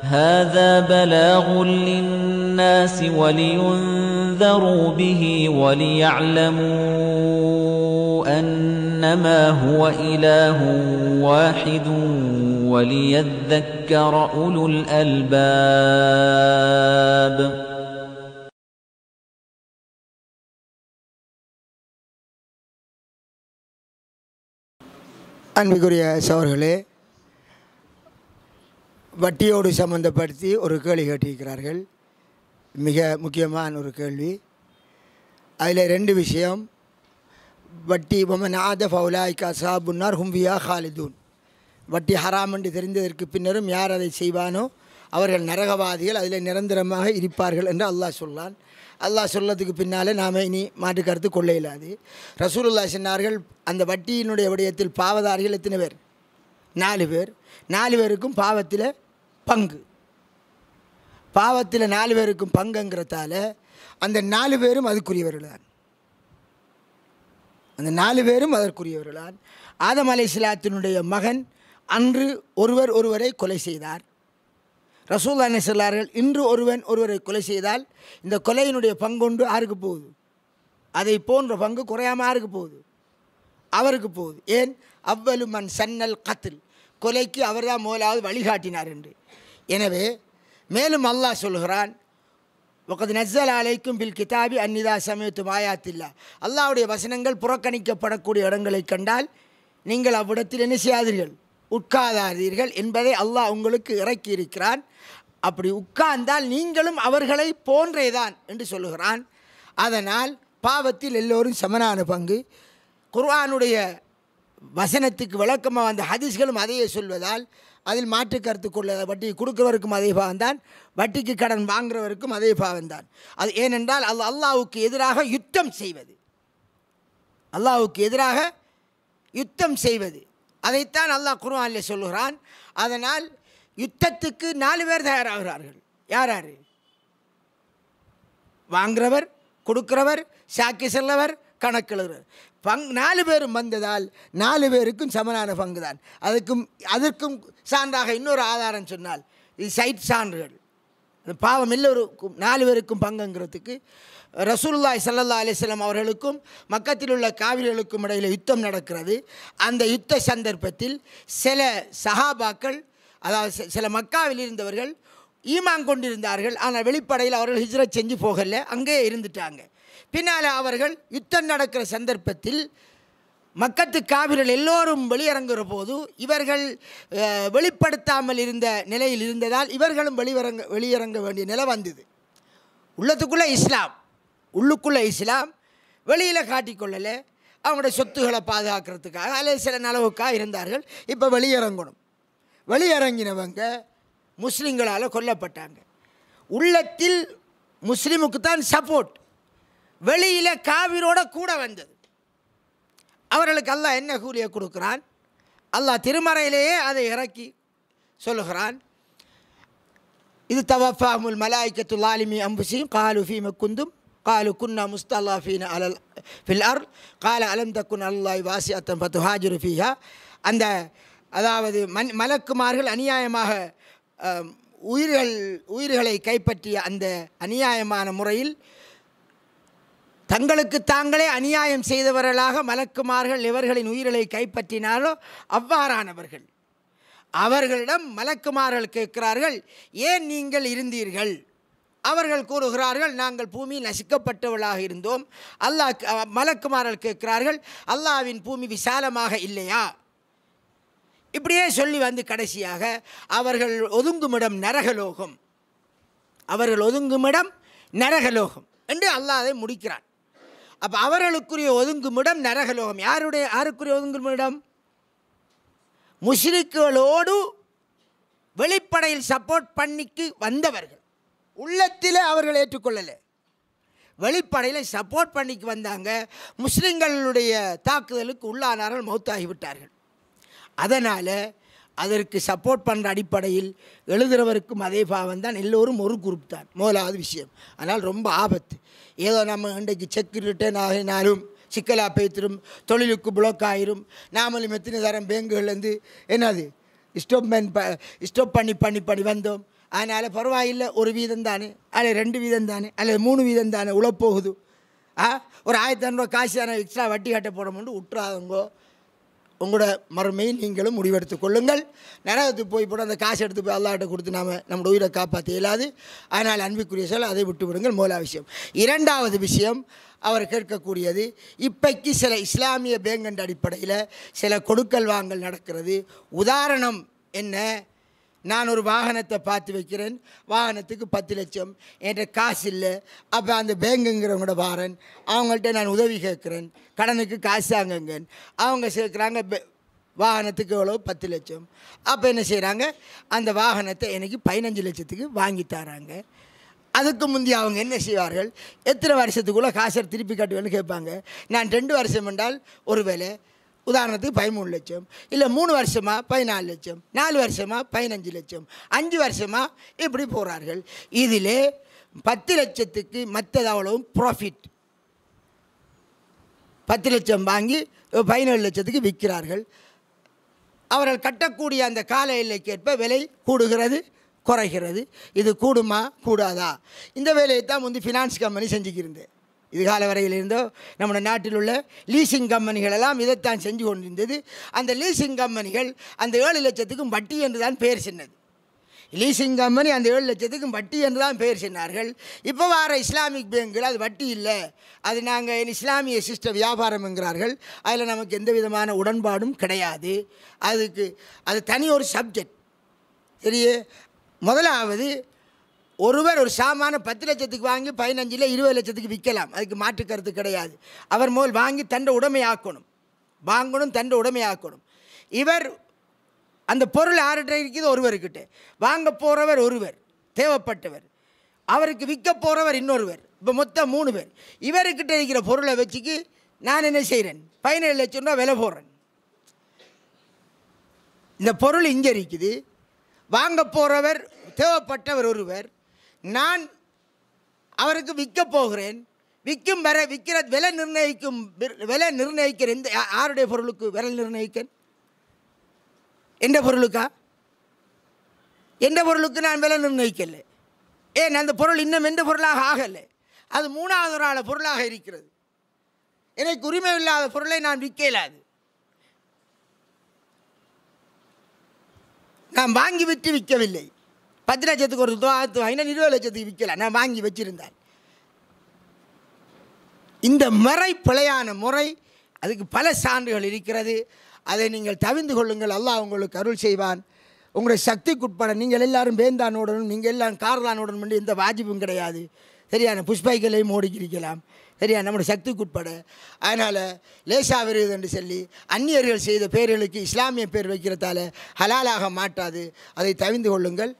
هذا بلاغ للناس ولينذروا به وليعلموا أنما هو إله واحد وليذكر أولو الألباب அன்பிற்குரிய சவர்களே வட்டியோடு சம்பந்தப்படுத்தி ஒரு கேள்வி கேட்டிருக்கிறார்கள். மிக முக்கியமான ஒரு கேள்வி. அதில் ரெண்டு விஷயம். வட்டி பொம்மன் ஆத ஃபவுலாய்கா சாபுன்னார் ஹும்பியா ஹாலிதூன். வட்டி ஹராம் என்று தெரிந்ததற்கு பின்னரும் யார் அதை செய்வானோ அவர்கள் நரகவாதிகள் அதில் நிரந்தரமாக இருப்பார்கள் என்று அல்லாஹ் சொல்லான். அல்லாஹ் சொல்லதுக்கு பின்னால் நாம் இனி மாற்று கருத்து கொள்ள இயலாது ரசூலுல்லா சொன்னார்கள் அந்த வட்டியினுடைய விடயத்தில் பாவதாரிகள் எத்தனை பேர்? நாலு பேர். நாலு பேருக்கும் பாவத்தில் பங்கு. பாவத்தில் நாலு பேருக்கும் பங்குங்கிறதால அந்த நாலு பேரும் அதுக்குரியவர்களான். அந்த நாலு பேரும் அதற்குரியவர்களான். ஆதம் அலை இஸ்லாத்தினுடைய மகன் அன்று ஒருவர் ஒருவரை கொலை செய்தார். ரசூல் என்ன சொல்லார்கள் இன்று ஒருவன் ஒருவரை கொலை செய்தால் இந்த கொலையினுடைய பங்கொண்டு ஆருக்கு போகுது? அதை போன்ற பங்கு குறையாமல் ஆருக்கு போகுது? அவருக்கு போகுது. ஏன்? அவ்வளு மண் சன்னல் கத்தில் கொலைக்கு அவர்தான் முதலாவது வழிகாட்டினார் என்று. எனவே மேலும் அல்லாஹ் சொல்கிறான் ஒக்கது நஸ்ஸல் அலைக்கும் பில் கிதாபி அந்நிதா சமயத்து மாயாத்தில்லா அல்லாஹ்வுடைய வசனங்கள் புறக்கணிக்கப்படக்கூடிய இடங்களை கண்டால் நீங்கள் அவ்விடத்தில் என்ன செய்யாதீர்கள்? உட்காராதீர்கள் என்பதை அல்லாஹ் உங்களுக்கு இறக்கி இருக்கிறான் அப்படி உட்கார்ந்தால் நீங்களும் அவர்களை போன்றேதான் என்று சொல்லுகிறான். அதனால் பாவத்தில் எல்லோரும் சமனான பங்கு. குர்ஆனுடைய வசனத்துக்கு விளக்கமாக வந்த ஹதீஸ்களும் அதையே சொல்வதால் அதில் மாற்று கருத்து கொள்ள வட்டி கொடுக்கிறவருக்கும் அதே பாவம்தான் வட்டிக்கு கடன் வாங்குறவருக்கும் அதே பாவம்தான் அது ஏனென்றால் அது அல்லாவுக்கு எதிராக யுத்தம் செய்வது. அல்லாவுக்கு எதிராக யுத்தம் செய்வது. அதைத்தான் அல்லாஹ் குர்ஆனில் சொல்லுகிறான். அதனால் யுத்தத்துக்கு நாலு பேர் தயாராகிறார்கள். யார் யார்? வாங்குறவர் கொடுக்குறவர் சாக்கி செல்லவர் கணக்கெழுகிறவர் பங் நாலு பேரும் வந்ததால் நாலு பேருக்கும் சமனான பங்கு தான் அதுக்கும் அதற்கும் சான்றாக இன்னொரு ஆதாரம் சொன்னால் இது சைட் சான்றுகள். அந்த பாவம் எல்லோருக்கும் நாலு பேருக்கும் பங்குங்கிறதுக்கு ரசூல்லாய் சல்லல்லா அலிஸ்லாம் அவர்களுக்கும் மக்கத்தில் உள்ள காவிரிகளுக்கும் இடையில் யுத்தம் நடக்கிறது. அந்த யுத்த சந்தர்ப்பத்தில் சில சஹாபாக்கள் அதாவது சில மக்காவில் இருந்தவர்கள் ஈமாங் கொண்டிருந்தார்கள். ஆனால் வெளிப்படையில் அவர்கள் ஹிஜ்ரத் செஞ்சு போகல அங்கே இருந்துட்டாங்க. பின்னால் அவர்கள் யுத்தம் நடக்கிற சந்தர்ப்பத்தில் மக்கத்து காவிர்கள் எல்லோரும் வெளியிறங்குற போது இவர்கள் வெளிப்படுத்தாமல் இருந்த நிலையில் இருந்ததால் இவர்களும் வெளியிறங்க வெளியிறங்க வேண்டிய நிலை வந்தது. உள்ளத்துக்குள்ளே இஸ்லாம் உள்ளுக்குள்ளே இஸ்லாம் வெளியில் காட்டிக்கொள்ளலை. அவங்களுடைய சொத்துக்களை பாதுகாக்கிறதுக்காக அல்லது சில நலவுக்காக இருந்தார்கள். இப்போ வெளியிறங்கணும் வெளியிறங்கினவங்க முஸ்லீம்களால் கொல்லப்பட்டாங்க. உள்ளத்தில் முஸ்லீமுக்கு தான் சப்போர்ட் வெளியில் காவிரோட கூட வந்தது. அவர்களுக்கு அல்லாஹ் என்ன கூலியை கொடுக்குறான்? அல்லாஹ் திருமறையிலேயே அதை இறக்கி சொல்லுகிறான். இது தவஃபாமுல் மலாய்க்கத்து லாலிமி அம்புசியும் காலு ஃபீம குந்தும் காலு குன்னா முஸ்தல்லாஃபீன அலல் ஃபில் அர் கால அலம் தக்குன் அல்லாய் வாசி அத்தம் பத்து ஹாஜிரு ஃபீஹா. அந்த அதாவது மன் மலக்குமார்கள் அநியாயமாக உயிர்கள் உயிர்களை கைப்பற்றிய அந்த அநியாயமான முறையில் தங்களுக்கு தாங்களே அநியாயம் செய்தவர்களாக மலக்குமார்கள் இவர்களின் உயிர்களை கைப்பற்றினாலோ அவ்வாறானவர்கள். அவர்களிடம் மலக்குமார்கள் கேட்கிறார்கள் ஏன் நீங்கள் இருந்தீர்கள்? அவர்கள் கூறுகிறார்கள் நாங்கள் பூமியில் நசிக்கப்பட்டவளாக இருந்தோம். அல்லாஹ் மலக்குமாரல் மலக்குமார்கள் கேட்கிறார்கள் அல்லாஹ்வின் பூமி விசாலமாக இல்லையா? இப்படியே சொல்லி வந்து கடைசியாக அவர்கள் ஒதுங்குமிடம் நரகலோகம். அவர்கள் ஒதுங்குமிடம் நரகலோகம் என்று அல்லாஹை முடிக்கிறான். அப்போ அவர்களுக்குரிய ஒதுங்குமிடம் நரகலோகம். யாருடைய யாருக்குரிய ஒதுங்குமிடம்? முஷ்ரிக்குகளோடு வெளிப்படையில் சப்போர்ட் பண்ணிக்கு வந்தவர்கள். உள்ளத்தில் அவர்கள் ஏற்றுக்கொள்ளலை. வெளிப்படையில் சப்போர்ட் பண்ணிக்கு வந்தாங்க. முஸ்லீம்களுடைய தாக்குதலுக்கு உள்ளானார்கள் மௌத்தாகி விட்டார்கள். அதனால் அதற்கு சப்போர்ட் பண்ணுற அடிப்படையில் எழுதுகிறவருக்கும் அதே பாவம் தான் எல்லோரும் ஒரு குரூப் தான். முதலாவது விஷயம். அதனால் ரொம்ப ஆபத்து. ஏதோ நம்ம இன்றைக்கு செக் ரிட்டர்ன் ஆகினாலும் சிக்கலாக பேத்திரும் தொழிலுக்கு பிளாக் ஆயிரும் நாமளும் எத்தனை தரம் பேங்குகள்லேருந்து என்னது ஸ்டாப் ப ஸ்டோப் பண்ணி பண்ணி பண்ணி வந்தோம். அதனால் பரவாயில்லை ஒரு வீதம் தானே அல்லது ரெண்டு வீதம் தானே அல்லது மூணு வீதம் தானே உழப்போகுது. ஆ ஒரு ஆயிரத்தி ஐநூறுரூவா காசு தானே எக்ஸ்ட்ரா வட்டி கட்ட போடமுண்டு விட்டுறாதங்கோ உங்களோட மறுமையை நீங்களும் முடிவெடுத்துக் கொள்ளுங்கள். நரகத்துக்கு போய் போட அந்த காசு எடுத்து போய் அல்லாட்ட கொடுத்து நாம் நம்முடைய உயிரை காப்பாற்ற இயலாது. அதனால் அன்புக்குரிய சொல் அதை விட்டு விடுங்கள். மூலா விஷயம். இரண்டாவது விஷயம் அவர் கேட்கக்கூடியது இப்பைக்கு சில இஸ்லாமிய பேங்கண்ட் அடிப்படையில் சில கொடுக்கல் வாங்கல் நடக்கிறது. உதாரணம் என்ன? நான் ஒரு வாகனத்தை பார்த்து வைக்கிறேன். வாகனத்துக்கு பத்து லட்சம். என்கிட்ட காசு இல்லை. அப்போ அந்த பேங்குங்கிறவங்களோட வாரன். அவங்கள்ட்ட நான் உதவி கேட்குறேன். கடனுக்கு காசு தாங்கங்கன்னு அவங்க சேர்க்குறாங்க பே- வாகனத்துக்கு எவ்வளோ பத்து லட்சம். அப்போ என்ன செய்கிறாங்க அந்த வாகனத்தை எனக்கு பதினஞ்சு லட்சத்துக்கு வாங்கி தராங்க. அதுக்கு முந்தி அவங்க என்ன செய்வார்கள்? எத்தனை வருஷத்துக்குள்ளே காசை திருப்பி கட்டுவேன்னு கேட்பாங்க. நான் ரெண்டு வருஷம் என்றால் ஒரு வேலை உதாரணத்துக்கு பதிமூணு லட்சம் இல்லை மூணு வருஷமா பதினாலு லட்சம் நாலு வருஷமா பதினஞ்சு லட்சம் அஞ்சு வருஷமா இப்படி போகிறார்கள் இதிலே பத்து லட்சத்துக்கு மற்றது அவ்வளவும் ப்ராஃபிட் பத்து லட்சம் வாங்கி பதினேழு லட்சத்துக்கு விற்கிறார்கள். அவர்கள் கட்டக்கூடிய அந்த கால எல்லைக்கேற்ப விலை கூடுகிறது குறைகிறது. இது கூடுமா கூடாதா? இந்த வேலையை தான் வந்து ஃபினான்ஸ் கம்பெனி செஞ்சுக்கிருந்தேன் இதுகால வரையிலிருந்தோ நம்முடைய நம்ம நாட்டில் உள்ள லீசிங் கம்பெனிகள் எல்லாம் இதைத்தான் செஞ்சு கொண்டிருந்தது. அந்த லீசிங் கம்பெனிகள் அந்த ஏழு லட்சத்துக்கும் வட்டி என்று தான் பெயர் சின்னது. லீசிங் கம்பெனி அந்த ஏழு லட்சத்துக்கும் வட்டி என்று தான் பெயர் சொன்னார்கள். இப்போ வர இஸ்லாமிக் பேங்குகள் அது வட்டி இல்லை. அது நாங்கள் இஸ்லாமிய சிஸ்ட வியாபாரம் என்கிறார்கள். அதில் நமக்கு எந்த விதமான உடன்பாடும் கிடையாது. அதுக்கு அது தனி ஒரு சப்ஜெக்ட் சரியே? முதலாவது ஒருவர் ஒரு சாமான பத்து லட்சத்துக்கு வாங்கி பதினஞ்சில் இருபது லட்சத்துக்கு விற்கலாம். அதுக்கு மாற்று கருத்து கிடையாது. அவர் முதல் வாங்கி தண்டை உடைமையாக்கணும். வாங்கணும் தண்டை உடைமையாக்கணும். இவர் அந்த பொருள் யார்கிட்ட இருக்குது? ஒருவர்கிட்ட வாங்க போகிறவர் ஒருவர். தேவைப்பட்டவர். அவருக்கு விற்க போகிறவர் இன்னொருவர். இப்போ மொத்தம் மூணு பேர். இவர்கிட்ட இருக்கிற பொருளை வச்சுக்கு நான் என்ன செய்கிறேன் பதினேழு லட்சம் ரூபா விலை போடுறேன். இந்த பொருள் இங்கே இருக்குது. வாங்க போகிறவர் தேவைப்பட்டவர் ஒருவர். நான் அவருக்கு விற்க போகிறேன். விற்கும் வர விற்கிற விலை நிர்ணயிக்கும் விலை நிர்ணயிக்கிற எந்த யாருடைய பொருளுக்கு விலை நிர்ணயிக்க எந்த பொருளுக்கா? எந்த பொருளுக்கு நான் விலை நிர்ணயிக்கலை? ஏன் அந்த பொருள் இன்னும் எந்த பொருளாக ஆகலை? அது மூணாவது ஒரு ஆள பொருளாக இருக்கிறது. எனக்கு உரிமை இல்லாத பொருளை நான் விற்க இயலாது நான் வாங்கி விட்டு விற்கவில்லை. பத்து லட்சத்துக்கு ஒரு தொள்ளாயிரத்து வாங்கினா இருபது லட்சத்துக்கு விற்கல நான் வாங்கி வச்சிருந்தேன். இந்த முறை பிழையான முறை அதுக்கு பல சான்றுகள் இருக்கிறது. அதை நீங்கள் தவிர்ந்து கொள்ளுங்கள். அல்லாஹ் உங்களுக்கு அருள் செய்வான். உங்களுடைய சக்திக்குட்பட நீங்கள் எல்லாரும் வேந்தானுடனும் நீங்கள் எல்லாம் கார்தானோடனும் எந்த வாஜிப்பும் கிடையாது. சரியான புஷ்பைகளையும் ஓடிக்கிருக்கலாம். சரியா? நம்முடைய சக்திக்குட்பட. அதனால் லேசா விருது என்று சொல்லி அந்நியர்கள் செய்த பேர்களுக்கு இஸ்லாமிய பேர் வைக்கிறதால ஹலாலாக மாட்டாது. அதை தவிந்து கொள்ளுங்கள்.